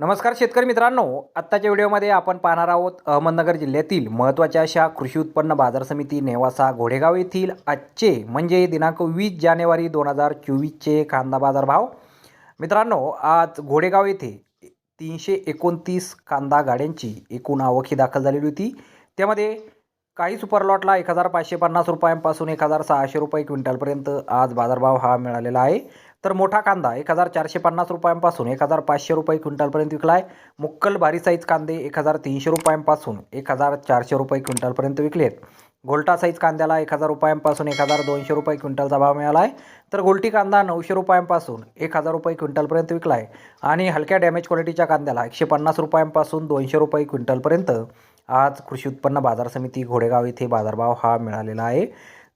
नमस्कार शेतकरी मित्रांनो आत्ताच्या व्हिडिओमध्ये आपण पाहणार आहोत अहमदनगर जिल्ह्यातील महत्त्वाच्या अशा कृषी उत्पन्न बाजार समिती नेवासा घोडेगाव येथील आजचे म्हणजे दिनांक वीस जानेवारी दोन हजार चोवीसचे कांदा बाजार भाव. मित्रांनो आज घोडेगाव येथे तीनशे एकोणतीस कांदा गाड्यांची एकूण आवक ही दाखल झालेली होती. त्यामध्ये काही सुपर लॉटला एक हजार पाचशे पन्नास रुपयांपासून एक हजार सहाशे रुपये क्विंटलपर्यंत आज बाजारभाव हा मिळालेला आहे. तर मोठा कांदा एक हजार चारशे पन्नास रुपयांपासून एक हजार पाचशे रुपये क्विंटलपर्यंत विकला आहे मुक्कल भारी साईज कांदे एक हजार तीनशे रुपयांपासून एक हजार चारशे रुपये क्विंटलपर्यंत विकले आहेत गोल्टा साईज कांद्याला एक हजार रुपयांपासून एक हजार दोनशे रुपये क्विंटलचा भाव मिळाला आहे तर गोल्टी कांदा नऊशे रुपयांपासून एक हजार रुपये क्विंटलपर्यंत विकला आहे आणि हलक्या डॅमेज क्वालिटीच्या कांद्याला एकशे पन्नास रुपयांपासून दोनशे रुपये क्विंटलपर्यंत आज कृषी उत्पन्न बाजार समिती घोडेगाव येथे बाजारभाव हा मिळालेला आहे.